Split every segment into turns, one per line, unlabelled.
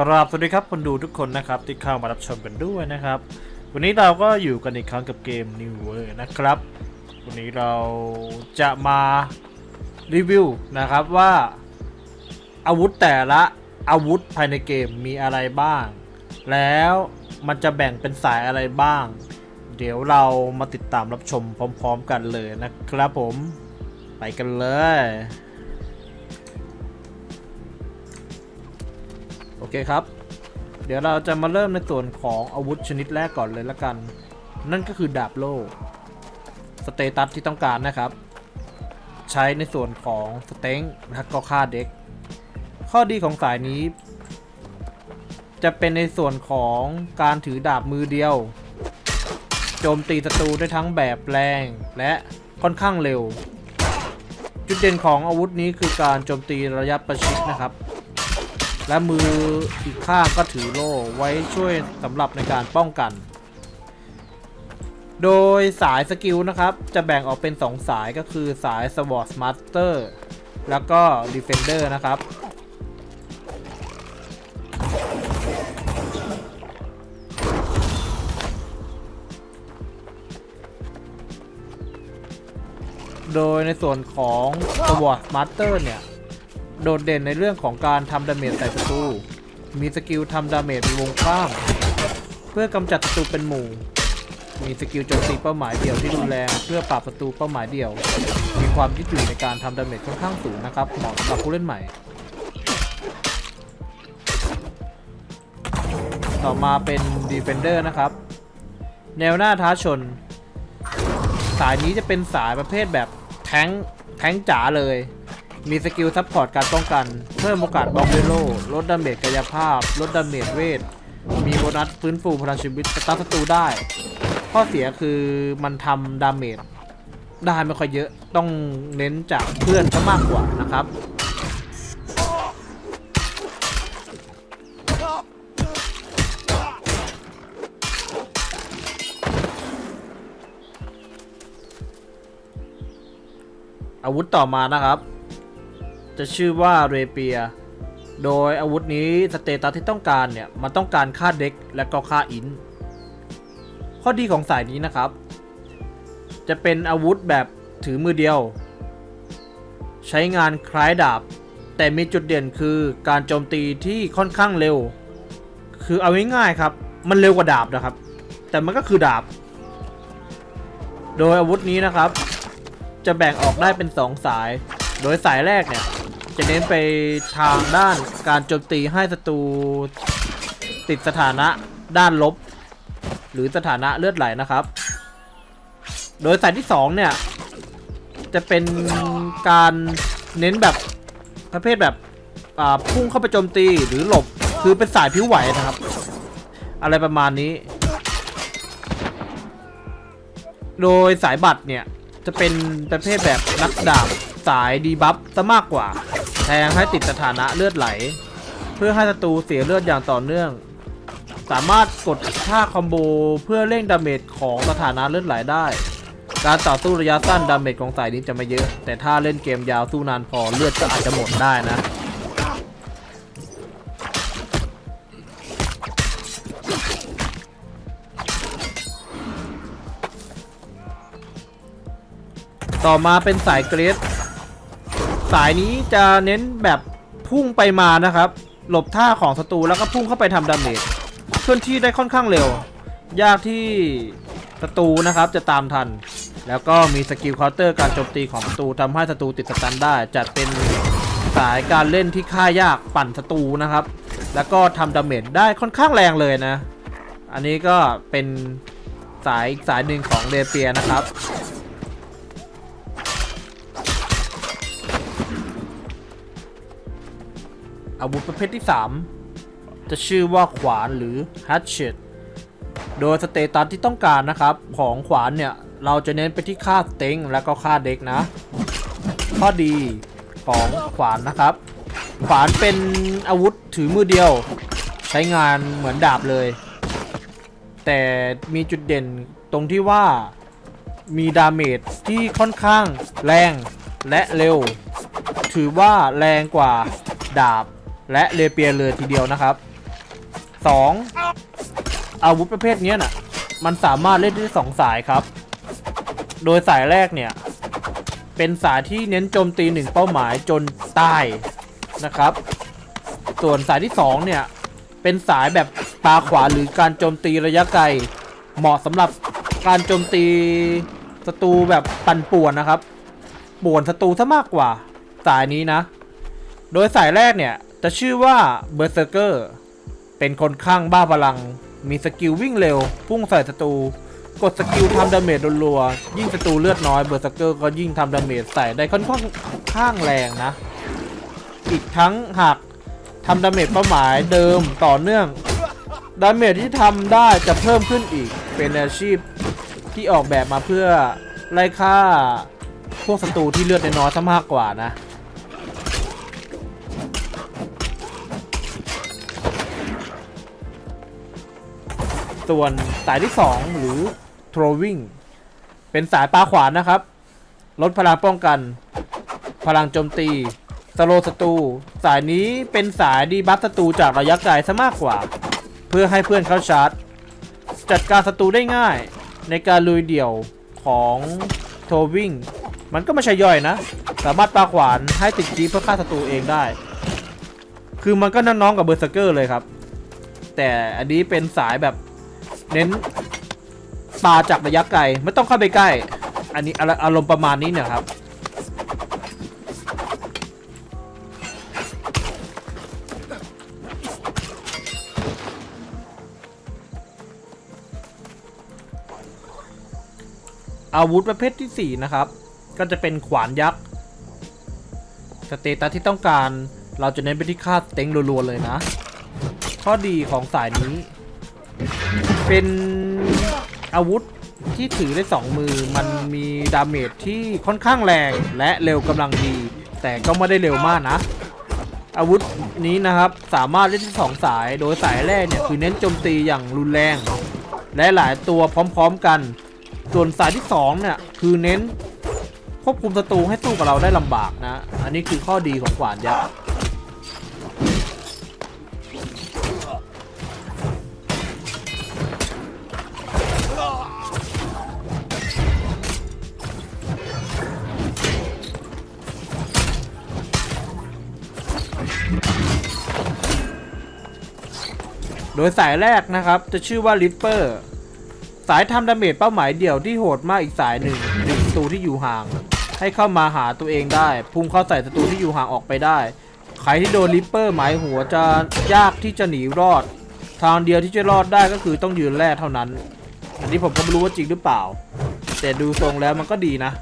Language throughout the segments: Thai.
กราบสวัสดีครับคนดูทุกคนนะครับที่เข้ามารับชมกันด้วยนะครับ วันนี้เราก็อยู่กันอีกครั้งกับเกม New World นะครับ วันนี้เราจะมารีวิวนะครับว่าอาวุธแต่ละอาวุธภายในเกมมีอะไรบ้าง แล้วมันจะแบ่งเป็นสายอะไรบ้าง เดี๋ยวเรามาติดตามรับชมพร้อม ๆ กันเลยนะครับผมไปกันเลย โอเคครับ เดี๋ยวเราจะมาเริ่มในส่วนของอาวุธชนิดแรกก่อนเลยละกัน นั่นก็คือดาบโล่สเตตัสที่ต้องการนะครับ ใช้ในส่วนของสเต็งและก็ค่าเด็ก ข้อดีของสายนี้ จะเป็นในส่วนของการถือดาบมือเดียว โจมตีศัตรูได้ทั้งแบบแรงและค่อนข้างเร็ว จุดเด่นของอาวุธนี้คือการโจมตีระยะประชิดนะครับ และมืออีกข้างก็ถือโล่ไว้ช่วยสำหรับในการป้องกัน โดยสายสกิลนะครับ จะแบ่งออกเป็น 2 สายก็คือสาย Sword Master แล้วก็ Defender นะครับ โดยในส่วนของ Sword Master เนี่ย โดดเด่นในเรื่องของการทำดาเมจใส่ศัตรู มีสกิลทำดาเมจวงกว้าง เพื่อกำจัดศัตรูเป็นหมู่ มีสกิลโจมตีเป้าหมายเดี่ยวที่รุนแรงเพื่อปราบศัตรูเป้าหมายเดี่ยว มีความยืดหยุ่นในการทำดาเมจค่อนข้างสูงนะครับเหมาะสำหรับผู้เล่นใหม่ ต่อมาเป็น Defender นะครับ แนวหน้าท้าชน สายนี้จะเป็นสายประเภทแบบแทงแทงจ๋าเลย มีสกิลซัพพอร์ตการป้องกัน เพิ่มโอกาสบล็อกด้วโลลดดาเมจกายภาพ ลดดาเมจเวท มีโบนัสฟื้นฟูพลังชีวิตสตาร์ศัตรูได้ ข้อเสียคือมันทำดาเมจได้ไม่ค่อยเยอะต้องเน้นจากเพื่อนซะมากกว่านะครับอาวุธต่อมานะครับ จะชื่อว่าเรเปีย โดยอาวุธนี้สเตตัสที่ต้องการเนี่ย มันต้องการค่าเด็กและก็ค่าอิน ข้อดีของสายนี้นะครับ จะเป็นอาวุธแบบถือมือเดียว ใช้งานคล้ายดาบ แต่มีจุดเด่นคือการโจมตีที่ค่อนข้างเร็ว คือเอาง่ายๆครับ มันเร็วกว่าดาบนะครับ แต่มันก็คือดาบ โดยอาวุธนี้นะครับ จะแบ่งออกได้เป็น 2 สาย โดยสายแรกเนี่ย จะเน้นไปทางด้านการโจมตีให้ศัตรูติดสถานะด้านลบ หรือสถานะเลือดไหลนะครับ โดยสายที่2เนี่ยจะเป็นการเน้นแบบประเภทแบบพุ่งเข้าไปโจมตีหรือหลบคือเป็นสายผิวไหวนะครับ อะไรประมาณนี้ โดยสายบัตรเนี่ยจะเป็นประเภทแบบนักดาบสายดีบัฟซะมากกว่า แทงให้ติดสถานะเลือดไหล เพื่อให้ศัตรูเสียเลือดอย่างต่อเนื่อง สามารถกดท่าคอมโบเพื่อเร่งดาเมจของสถานะเลือดไหลได้ การต่อสู้ระยะสั้นดาเมจของสายนี้จะไม่เยอะ แต่ถ้าเล่นเกมยาวสู้นานพอเลือดก็อาจจะหมดได้นะต่อมาเป็นสายเกรด สายนี้จะเน้นแบบพุ่งไปมานะครับ หลบท่าของศัตรูแล้วก็พุ่งเข้าไปทำดาเมจเคลื่อนที่ได้ค่อนข้างเร็ว ยากที่ศัตรูนะครับจะตามทัน แล้วก็มีสกิลเคาน์เตอร์การโจมตีของศัตรูทำให้ศัตรูติดสตันได้จัดเป็นสายการเล่นที่ฆ่ายากปั่นศัตรูนะครับ แล้วก็ทำดาเมจได้ค่อนข้างแรงเลยนะ อันนี้ก็เป็นสายอีกสายหนึ่งของเรเปียนะครับ อาวุธประเภทที่ 3 จะชื่อว่าขวานหรือ hatchet โดยสเตตัสที่ต้องการนะครับ ของขวานเนี่ย เราจะเน้นไปที่ค่าสเต็งแล้วก็ค่าเด็กนะ ข้อดีของขวานนะครับ ขวานเป็นอาวุธถือมือเดียว ใช้งานเหมือนดาบเลย แต่มีจุดเด่นตรงที่ว่ามีดาเมจที่ค่อนข้างแรงและเร็ว ถือว่าแรงกว่าดาบ และเลเปียเลยทีเดียวนะครับสองอาวุธประเภทนี้น่ะ มันสามารถเล่นได้สองสายครับ โดยสายแรกเนี่ย เป็นสายที่เน้นโจมตีหนึ่งเป้าหมายจนตายนะครับ ส่วนสายที่สองเนี่ย เป็นสายแบบปาขวาหรือการโจมตีระยะไกล เหมาะสำหรับการโจมตีศัตรูแบบปั่นป่วนนะครับป่วนศัตรูซะมากกว่าสายนี้นะ โดยสายแรกเนี่ย จะชื่อว่าเบอร์เซอร์เกอร์เป็นคนข้างบ้าพลัง มีสกิลวิ่งเร็ว พุ่งใส่ศัตรู กดสกิลทำดาเมจรัวๆยิ่งศัตรูเลือดน้อยเบอร์เซอร์เกอร์ก็ยิ่งทำดาเมจใส่ได้ค่อนข้างข้างแรงนะ อีกทั้งหากทำดาเมจเป้าหมายเดิมต่อเนื่องดาเมจที่ทำได้จะเพิ่มขึ้นอีกเป็นอาชีพที่ออกแบบมาเพื่อไล่ฆ่าพวกศัตรูที่เลือดน้อยซะมากกว่านะ ส่วนสายที่ 2 หรือ throwing เป็นสายปลาขวานนะครับ ลดพลังป้องกัน พลังโจมตีสโลศัตรูสายนี้เป็นสายดีบัฟศัตรูจากระยะไกลซะมากกว่า เพื่อให้เพื่อนเข้าชาร์จ จัดการศัตรูได้ง่าย ในการลุยเดี่ยวของโทวิ่งมันก็ไม่ใช่ย่อยนะ สามารถปาขวานให้ติดจีเพื่อฆ่าศัตรูเองได้ คือมันก็น้องๆกับเบอร์เซอร์เกอร์เลยครับ แต่อันนี้เป็นสายแบบ เน้นปาจากระยะไกลไม่ต้องเข้าไปใกล้ อันนี้อาอารมณ์ประมาณนี้เนี่ยครับ อาวุธประเภทที่ 4 นะครับ ก็จะเป็นขวานยักษ์สเตตัสที่ต้องการเราจะเน้นไปที่ค่าสเต็งรัวๆเลยนะ ข้อดีของสายนี้ เป็นอาวุธที่ถือได้2มือ มันมีดาเมจที่ค่อนข้างแรงและเร็วกำลังดี แต่ก็ไม่ได้เร็วมากนะ อาวุธนี้นะครับสามารถเล่นที่สองสาย โดยสายแรกเนี่ยคือเน้นโจมตีอย่างรุนแรง และหลายตัวพร้อมๆกัน ส่วนสายที่2เนี่ยคือเน้นควบคุมศัตรูให้สู้กับเราได้ลำบากนะ อันนี้คือข้อดีของขวานยักษ์ โดยสายแรกนะครับ จะชื่อว่าริปเปอร์ สายทำดาเมจเป้าหมายเดี่ยวที่โหดมากอีกสายหนึ่งดึงศัตรูที่อยู่ห่าง ให้เข้ามาหาตัวเองได้ พุ่งเข้าใส่ศัตรูที่อยู่ห่างออกไปได้ ใครที่โดนริปเปอร์หมายหัวจะยากที่จะหนีรอด ทางเดียวที่จะรอดได้ก็คือต้องยืนแร่เท่านั้น อันนี้ผมก็ไม่รู้ว่าจริงหรือเปล่า แต่ดูทรงแล้วมันก็ดีนะ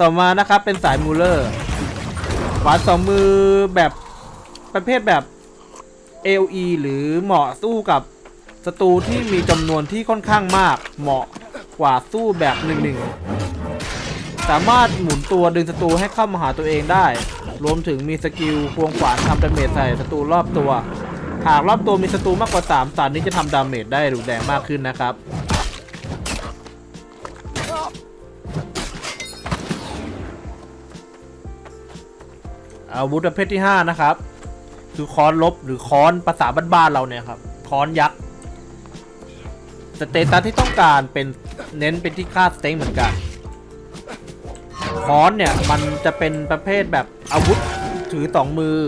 ต่อมานะครับเป็นสายมูเลอร์ขวานสองมือแบบประเภทแบบ AOE หรือเหมาะสู้กับศัตรูที่มีจำนวนที่ค่อนข้างมากเหมาะกว่าสู้แบบหนึ่งหนึ่งสามารถหมุนตัวดึงศัตรูให้เข้ามาหาตัวเองได้ รวมถึงมีสกิลควงขวานทำดาเมจใส่ศัตรูรอบตัว หากรอบตัวมีศัตรูมากกว่า 3สารนี้จะทำดาเมจได้รุนแรงมากขึ้นนะครับ อาวุธประเภทที่ 5 นะครับ คือค้อนลบหรือค้อนภาษาบ้านๆเราเนี่ยครับ ค้อนยักษ์สเตตัสที่ต้องการเป็นเน้นเป็นที่ค่าสเต็งเหมือนกันค้อนเนี่ยมันจะเป็นประเภทแบบอาวุธถือสองมือ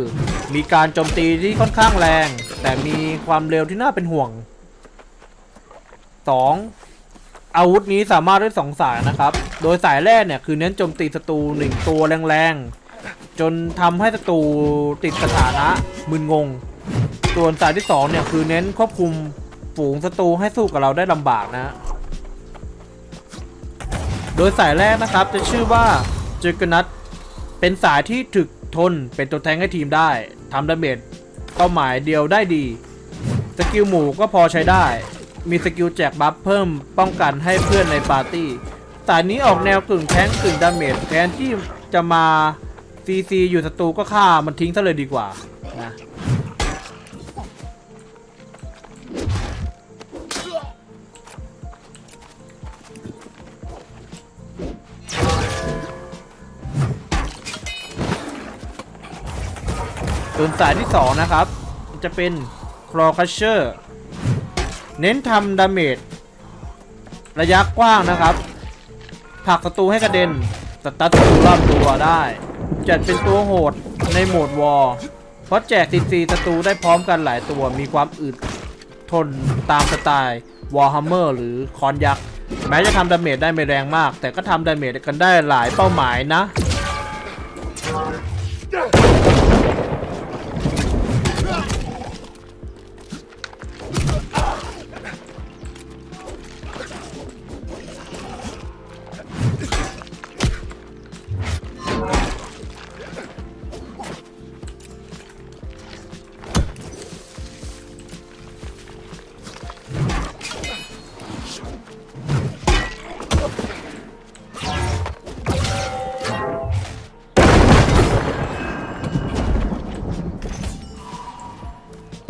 มีการโจมตีที่ค่อนข้างแรง แต่มีความเร็วที่น่าเป็นห่วง 2. อาวุธนี้สามารถได้สองสายนะครับ โดยสายแรกเนี่ยคือเน้นโจมตีศัตรูหนึ่งตัวแรงๆ จนทำให้ศัตรูติดสถานะมึนงง ส่วนสายที่2เนี่ยคือเน้นควบคุมฝูงศัตรูให้สู้กับเราได้ลำบากนะ โดยสายแรกนะครับจะชื่อว่าเจอกนัทเป็นสายที่ถึกทนเป็นตัวแทงให้ทีมได้ทำดาเมจเป้าหมายเดียวได้ดี สกิลหมู่ก็พอใช้ได้ มีสกิลแจกบัฟเพิ่มป้องกันให้เพื่อนในปาร์ตี้สายนี้ออกแนวกึ่งแท้งกึ่งดาเมจแทนที่จะมา ซีซีอยู่ศัตรูก็ฆ่ามันทิ้งซะเลยดีกว่านะส่วนสายที่ 2 นะครับ จะเป็นคลอคัชเชอร์เน้นทำดาเมจระยะกว้างนะครับผลักศัตรูให้กระเด็นสตัดศัตรูรอบตัวได้ จัดเป็นตัวโหดในโหมดวอร์เพราะแจกซีซีศัตรูได้พร้อมกันหลายตัวมีความอึดทนตามสไตล์วอร์ฮัมเมอร์หรือคอนยักษ์แม้จะทำดาเมจได้ไม่แรงมาก แต่ก็ทำดาเมจกันได้หลายเป้าหมายนะ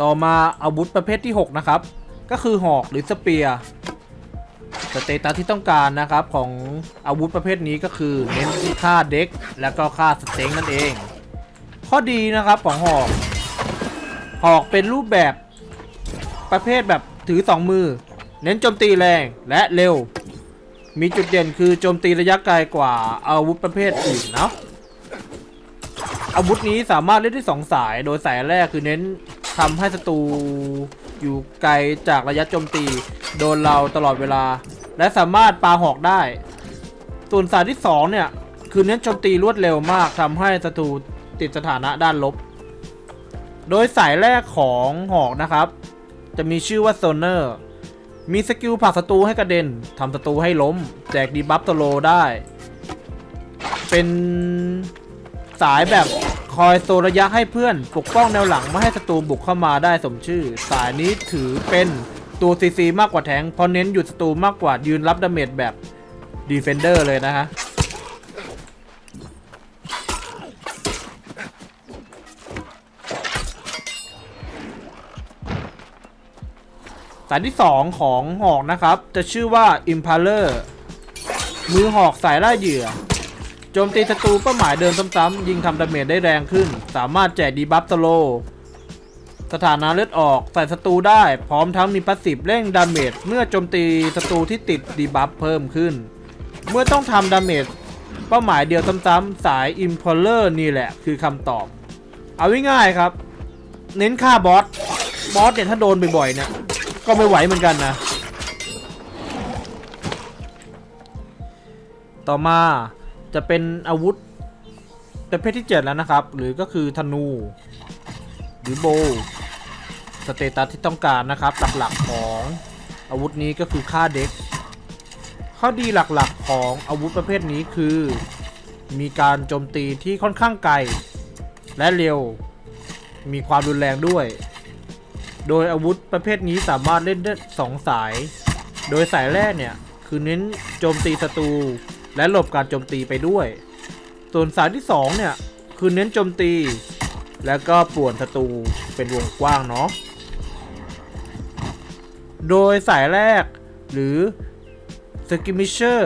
ต่อมาอาวุธประเภทที่ 6 นะครับ ก็คือหอกหรือสเปียร์สเตตัสที่ต้องการนะครับของอาวุธประเภทนี้ก็คือเน้นที่ค่าเด็กแล้วก็ค่าสเต็งนั่นเอง ข้อดีนะครับของหอก หอกเป็นรูปแบบประเภทแบบถือ 2 มือ เน้นโจมตีแรงและเร็ว มีจุดเด่นคือโจมตีระยะไกลกว่าอาวุธประเภทอื่นเนาะอาวุธนี้สามารถเล่นได้สองสาย โดยสายแรกคือเน้น ทำให้ศัตรูอยู่ไกลจากระยะโจมตี โดนเราตลอดเวลา และสามารถปาหอกได้ ส่วนสายที่สองเนี่ย คือเน้นโจมตีรวดเร็วมากทำให้ศัตรูติดสถานะด้านลบ โดยสายแรกของหอกนะครับ จะมีชื่อว่าโซเนอร์ มีสกิลผลักศัตรูให้กระเด็นทำศัตรูให้ล้ม แจกดีบัฟตโลได้ เป็นสายแบบ คอยโซระยะให้เพื่อน ปกป้องแนวหลังไม่ให้ศัตรูบุกเข้ามาได้สมชื่อ สายนี้ถือเป็นตัวซีซีมากกว่าแทงเพราะเน้นหยุดศัตรูมากกว่ายืนรับดาเมจแบบดีเฟนเดอร์เลยนะฮะสายที่ 2 ของหอกนะครับ จะชื่อว่า Impaler มือหอกสายล่าเหยื่อ โจมตีศัตรูเป้าหมายเดินซ้ำๆยิงทำดาเมจได้แรงขึ้น สามารถแจกดีบัฟสโล สถานะเลือดออกใส่ศัตรูได้ พร้อมทั้งมีพาสซีฟเร่งดาเมจเมื่อโจมตีศัตรูที่ติดดีบัฟเพิ่มขึ้น เมื่อต้องทำดาเมจเป้าหมายเดียวซ้ำๆสาย Impaler นี่แหละคือคำตอบ เอาง่ายๆครับ เน้นฆ่าบอสบอสเนี่ยถ้าโดนบ่อยๆเนี่ยก็ไม่ไหวเหมือนกันนะต่อมา จะเป็นอาวุธประเภทที่ 7 แล้วนะครับ หรือก็คือธนู หรือโบสเตตัสที่ต้องการนะครับหลักๆของอาวุธนี้ก็คือค่าเด็ก ข้อดีหลักๆของอาวุธประเภทนี้คือ มีการโจมตีที่ค่อนข้างไกล และเร็ว มีความรุนแรงด้วย โดยอาวุธประเภทนี้สามารถเล่นได้สองสาย โดยสายแรกเนี่ย คือเน้นโจมตีศัตรู และหลบการโจมตีไปด้วย ส่วนสายที่สองเนี่ย คือเน้นโจมตี แล้วก็ป่วนศัตรูเป็นวงกว้างเนาะ โดยสายแรกหรือ s k i m m i s h e r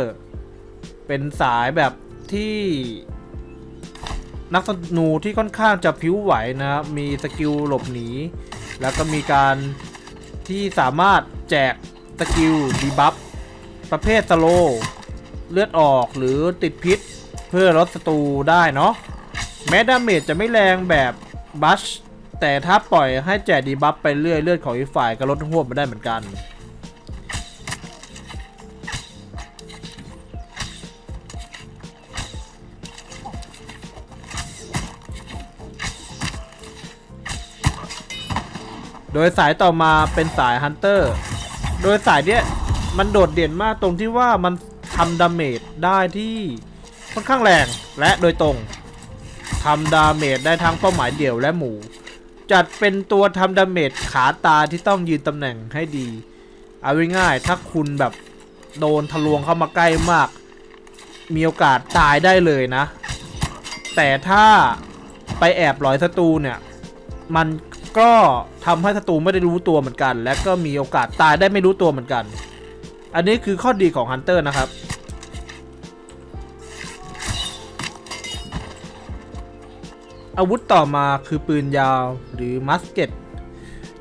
เป็นสายแบบที่นักธนูที่ค่อนข้างจะผิวไหวนะครับ มีสกิลหลบหนี แล้วก็มีการที่สามารถแจกสกิลดีบัฟประเภทสโล เลือดออกหรือติดพิษ เพื่อลดศัตรูได้เนาะแม้ดาเมจจะไม่แรงแบบบัชแต่ถ้าปล่อยให้แจกดีบัฟไปเรื่อยเลือดของอีกฝ่ายก็ลดหวบมาได้เหมือนกันโดยสายต่อมาเป็นสายฮันเตอร์ โดยสายเนี้ยมันโดดเด่นมากตรงที่ว่ามัน ทำดาเมจได้ที่ค่อนข้างแรงและโดยตรงทำดาเมจได้ทั้งเป้าหมายเดี่ยวและหมู่ จัดเป็นตัวทำดาเมจขาตาที่ต้องยืนตำแหน่งให้ดี เอาง่ายๆถ้าคุณแบบโดนทะลวงเข้ามาใกล้มาก มีโอกาสตายได้เลยนะ แต่ถ้าไปแอบหลอยศัตรูเนี่ย มันก็ทำให้ศัตรูไม่ได้รู้ตัวเหมือนกัน และก็มีโอกาสตายได้ไม่รู้ตัวเหมือนกัน อันนี้คือข้อดีของฮันเตอร์นะครับ อาวุธต่อมาคือปืนยาวหรือมัสเก็ต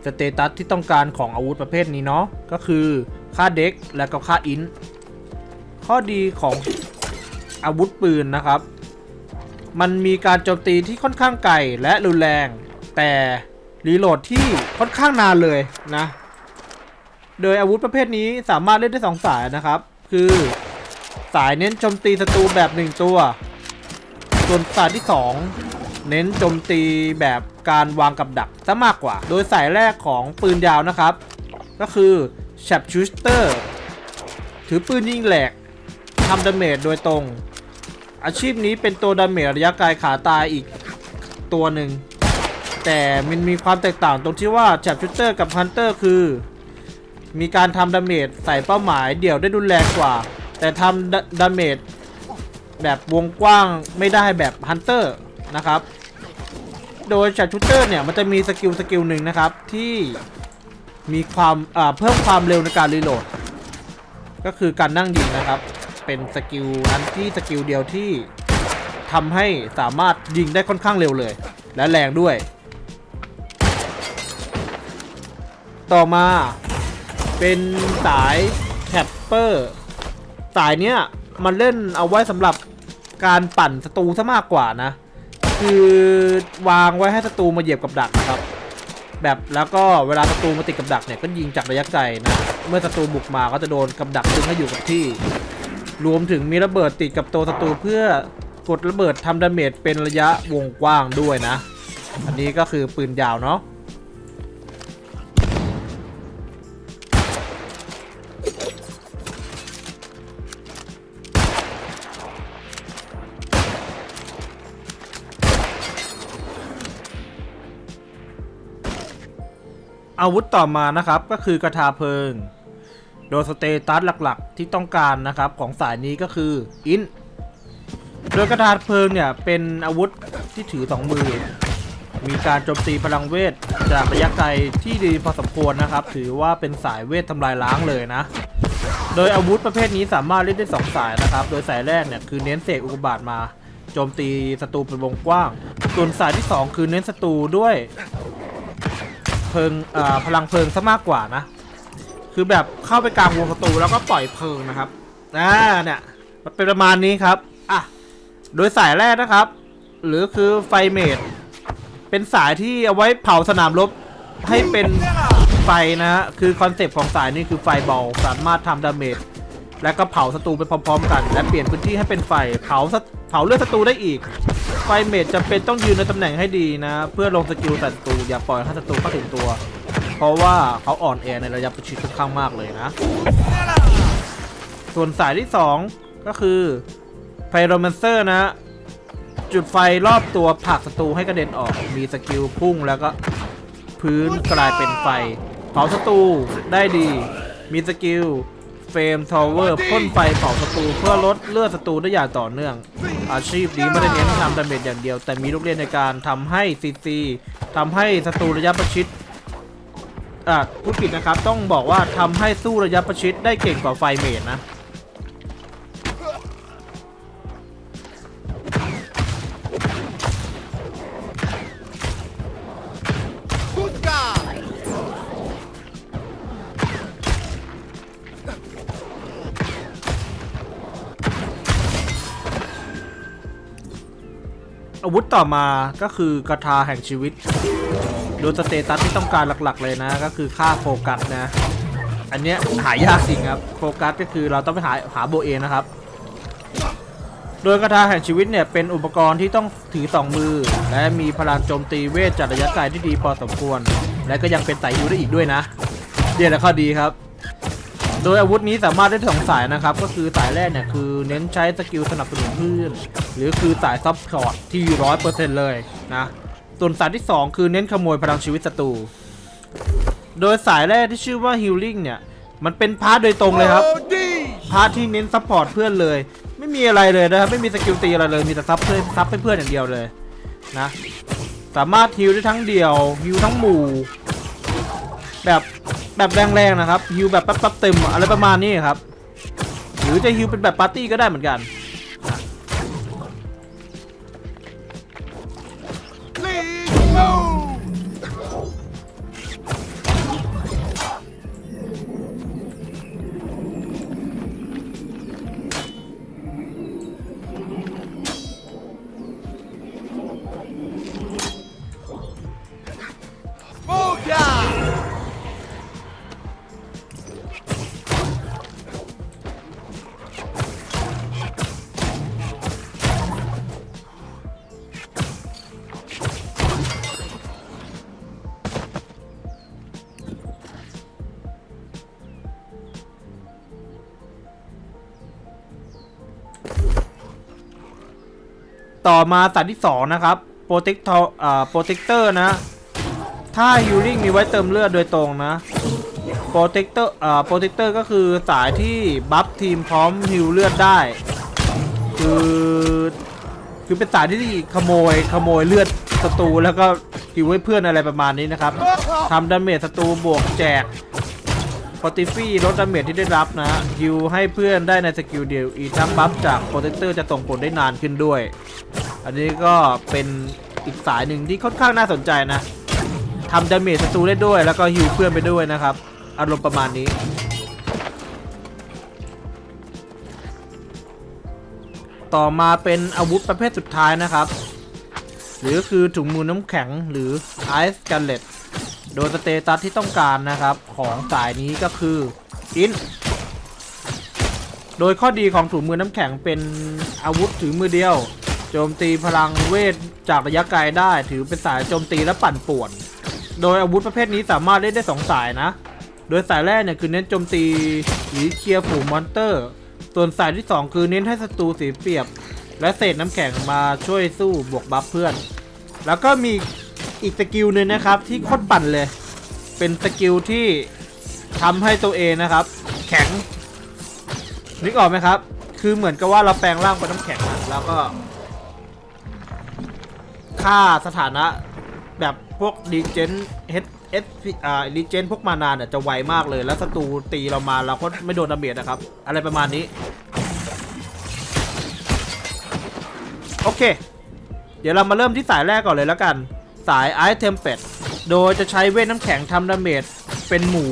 สเตตัสที่ต้องการของอาวุธประเภทนี้เนาะก็คือค่าเด็กและก็ค่าอินข้อดีของอาวุธปืนนะครับ มันมีการโจมตีที่ค่อนข้างไกลและรุนแรง แต่รีโหลดที่ค่อนข้างนานเลยนะ โดยอาวุธประเภทนี้สามารถเล่นได้สองสายนะครับ คือสายเน้นโจมตีศัตรูแบบหนึ่งตัว ส่วนสายที่ 2 เน้นโจมตีแบบการวางกับดักซะมากกว่า โดยสายแรกของปืนยาวนะครับ ก็คือ s h a r p s h o o t e r ถือปืนยิงแหลกทำดาเมจโดยตรง อาชีพนี้เป็นตัวดาเมจระยะไกลขาตายอีกตัวหนึ่ง แต่มันมีความแตกต่างตรงที่ว่า s h a r p s h o o t e r กับ Hunter คือ มีการทำดาเมจใส่เป้าหมายเดี่ยวได้รุนแรงกว่า แต่ทำดาดาเมจแบบวงกว้างไม่ได้แบบฮันเตอร์ นะครับ โดยจากชูเตอร์เนี่ยมันจะมีสกิลสกิลหนึ่งนะครับที่มีความเพิ่มความเร็วในการรีโหลด ก็คือการนั่งยิงนะครับ เป็นสกิลนั้นที่สกิลเดียวที่ทำให้สามารถยิงได้ค่อนข้างเร็วเลย และแรงด้วย ต่อมาเป็นสายแท็ปเปอร์สายเนี้ยมันเล่นเอาไว้สำหรับการปั่นศัตรูซะมากกว่านะ คือวางไว้ให้ศัตรูมาเหยียบกับดักนะครับ แบบแล้วก็เวลาศัตรูมาติดกับดักเนี่ยก็ยิงจากระยะไกลนะ เมื่อศัตรูบุกมาก็จะโดนกับดักดึงให้อยู่กับที่ รวมถึงมีระเบิดติดกับตัวศัตรูเพื่อกดระเบิดทำดาเมจเป็นระยะวงกว้างด้วยนะ อันนี้ก็คือปืนยาวเนาะ อาวุธต่อมานะครับก็คือกระทาเพลิง โดยสเตตัสหลักๆที่ต้องการนะครับของสายนี้ก็คืออินโดยกระทาเพลิงเนี่ยเป็นอาวุธที่ถือสองมือ มีการโจมตีพลังเวทจากระยะไกลที่ดีพอสมควรนะครับ ถือว่าเป็นสายเวททำลายล้างเลยนะ โดยอาวุธประเภทนี้สามารถเล่นได้สองสายนะครับ โดยสายแรกเนี่ยคือเน้นเสกอุกบาตมาโจมตีศัตรูเป็นวงกว้าง ส่วนสายที่สองคือเน้นศัตรูด้วย เพลิงเอ่อพลังเพลิงซะมากกว่านะ คือแบบเข้าไปกลางวงศัตรูแล้วก็ปล่อยเพลิงนะครับอ่าเนี่ยมันเป็นประมาณนี้ครับอะโดยสายแรกนะครับ หรือคือไฟเมดเป็นสายที่เอาไว้เผาสนามรบให้เป็นไฟนะฮะคือคอนเซปต์ของสายนี้คือไฟบอลสามารถทำดาเมจและก็เผาศัตรูไปพร้อมๆ กัน และเปลี่ยนพื้นที่ให้เป็นไฟเผาาเลือดศัตรูได้อีก ไฟเมจจำเป็นต้องยืนในตำแหน่งให้ดีนะ เพื่อลงสกิลต่ศัตรูอย่าปล่อยให้ศัตรูเข้าถึงตัว เพราะว่าเขาอ่อนแอในระยะประชิดค่อนข้างมากเลยนะ ส่วนสายที่ 2 ก็คือไพโรแมนเซอร์นะ จุดไฟรอบตัวผลักศัตรูให้กระเด็นออกมีสกิลพุ่งแล้วก็พื้นกลายเป็นไฟเผาศัตรูได้ดี มีสกิลเฟรมทาวเวอร์พ่นไฟเผาศัตรูเพื่อลดเลือดศัตรูได้อย่างต่อเนื่อง อาชีพนี้ไม่ได้เน้นทำดาเมจอย่างเดียว แต่มีลูกเล่นในการทำให้ซีซีทำให้ศัตรูระยะประชิดอะพูดผิดนะครับ ต้องบอกว่าทำให้สู้ระยะประชิดได้เก่งกว่าไฟเมจนะ อาวุธต่อมาก็คือกระทาแห่งชีวิตโดยสเตตัสที่ต้องการหลักๆเลยนะ ก็คือค่าโฟกัสนะ อันเนี้ยหายากจริงครับ โฟกัสก็คือเราต้องไปหาหาโบเอนะครับ โดยกระทาแห่งชีวิตเนี่ยเป็นอุปกรณ์ที่ต้องถือสองมือ และมีพลังโจมตีเวทจากระยะไกลที่ดีพอสมควร และก็ยังเป็นสายฮิวได้อีกด้วยนะ เดี๋ยวนะข้อดีครับโดยอาวุธนี้สามารถได้สองสายนะครับ ก็คือสายแรกเนี่ยคือเน้นใช้สกิลสนับสนุนเพื่อน หรือคือสายซับพอร์ตที่ร้อยเปอร์เซ็นต์เลยนะ ส่วนสายที่ 2 คือเน้นขโมยพลังชีวิตศัตรู โดยสายแรกที่ชื่อว่า Healing เนี่ย มันเป็นพาร์ทโดยตรงเลยครับ
OD.
พาร์ทที่เน้นซัพพอร์ตเพื่อนเลย ไม่มีอะไรเลยนะครับ ไม่มีสกิลตีอะไรเลย มีแต่ซับเพื่อนซับให้เพื่อนอย่างเดียวเลยนะ สามารถฮิวได้ทั้งเดี่ยวฮิวทั้งหมู่ แบบแบบแรงๆนะครับฮิวแบบแป๊บๆเต็มอะไรประมาณนี้ครับ หรือจะฮิวเป็นแบบปาร์ตี้ก็ได้เหมือนกัน ต่อมาสายที่สองนะครับโปรเทคเอ่อโปรเทคเตอร์นะถ้าฮิลลิ่งมีไว้เติมเลือดโดยตรงนะโปรเทคเตอร์อ่อโปรเทคเตอร์ก็คือสายที่บัฟทีมพร้อมฮิลเลือดได้ คือคือเป็นสายที่ขโมยขโมยเลือดศัตรูแล้วก็ฮิวให้เพื่อนอะไรประมาณนี้นะครับทำดาเมจศัตรูบวกแจก อติฟี่ลดดาเมจที่ได้รับนะฮิวให้เพื่อนได้ในสกิลเดียวอีกทั้งบัฟจากโปรเทคเตอร์จะส่งผลได้นานขึ้นด้วย อันนี้ก็เป็นอีกสายหนึ่งที่ค่อนข้างน่าสนใจนะทำดาเมจศัตรูได้ด้วย แล้วก็ฮิวเพื่อนไปด้วยนะครับ อารมณ์ประมาณนี้ต่อมาเป็นอาวุธประเภทสุดท้ายนะครับ หรือคือถุงมือน้ำแข็งหรือ Ice g a n l e t โดยสเตตัสที่ต้องการนะครับของสายนี้ก็คืออินโดยข้อดีของถุงมือน้ำแข็งเป็นอาวุธถือมือเดียว โจมตีพลังเวทจากระยะไกลได้ถือเป็นสายโจมตีและปั่นป่วน โดยอาวุธประเภทนี้สามารถเล่นได้สองสายนะ โดยสายแรกเนี่ยคือเน้นโจมตีหรือเคลียร์ฝูงมอนเตอร์ ส่วนสายที่ 2 คือเน้นให้ศัตรูเสียเปรียบ และเศษน้ำแข็งมาช่วยสู้บวกบัฟเพื่อน แล้วก็มี อีกสกิลหนึ่งนะครับ ที่โคตรปั่นเลย เป็นสกิลที่ทำให้ตัวเองนะครับ แข็งนึกออกไหมครับ คือเหมือนกับว่าเราแปลงร่างเป็นน้ำแข็งอะแล้วก็ค่าสถานะแบบพวกดีเจนเฮดเอสอ่าดีเจนพวกมานานเนี่ยจะไวมากเลย แล้วศัตรูตีเรามาเราก็ไม่โดนดาเมจนะครับ อะไรประมาณนี้ โอเค เดี๋ยวเรามาเริ่มที่สายแรกก่อนเลยแล้วกัน สายไอเทมเป็ดโดยจะใช้เวทน้ำแข็งทำดาเมจเป็นหมู่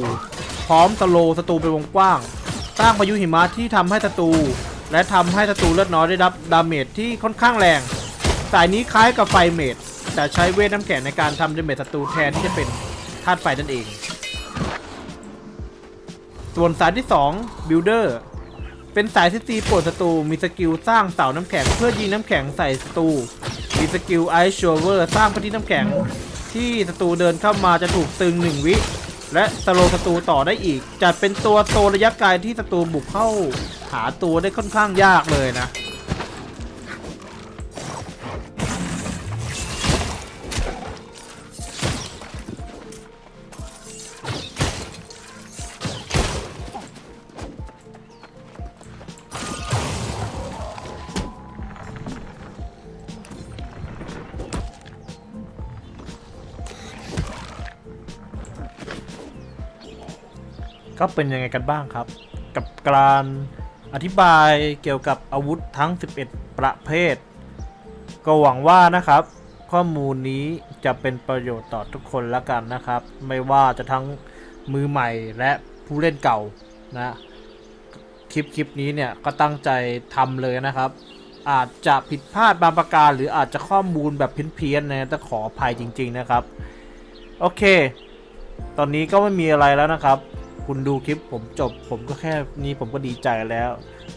พร้อมสโลศัตรูเป็นวงกว้าง สร้างพายุหิมะที่ทำให้ศัตรูและทำให้ศัตรูเลือดน้อยได้รับดาเมจที่ค่อนข้างแรง สายนี้คล้ายกับไฟเมดแต่ใช้เวทน้ำแข็งในการทำดาเมจศัตรูแทนที่จะเป็นธาตุไฟนั่นเอง ส่วนสายที่2 Builder เป็นสายที่ตีปวดศัตรูมีสกิลสร้างเสาน้ำแข็ง เพื่อยิงน้ำแข็งใส่ศัตรูมีสกิลไอชัวเวอร์สร้างพื้นที่น้ำแข็ง ที่ศัตรูเดินเข้ามาจะถูกตึง1วิ และสโลศัตรูต่อได้อีก จัดเป็นตัวโตระยะไกลที่ศัตรูบุกเข้าหาตัวได้ค่อนข้างยากเลยนะ ก็เป็นยังไงกันบ้างครับ กับการอธิบายเกี่ยวกับอาวุธทั้ง 11 ประเภท ก็หวังว่านะครับ ข้อมูลนี้จะเป็นประโยชน์ต่อทุกคนแล้วกันนะครับ ไม่ว่าจะทั้งมือใหม่และผู้เล่นเก่านะคลิปคลิปนี้เนี่ยก็ตั้งใจทำเลยนะครับ อาจจะผิดพลาดบางประการ หรืออาจจะข้อมูลแบบเพี้ยนๆนะต้องขออภัยจริง ๆนะครับ โอเค ตอนนี้ก็ไม่มีอะไรแล้วนะครับ คุณดูคลิปผมจบ ผมก็แค่นี้ผมก็ดีใจแล้ว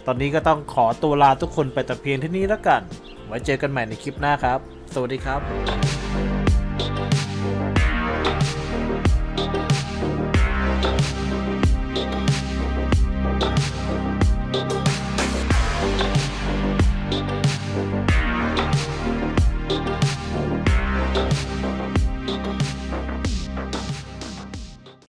ตอนนี้ก็ต้องขอตัวลาทุกคนไปแต่เพียงเท่านี้แล้วกัน ไว้เจอกันใหม่ในคลิปหน้าครับ สวัสดีครับ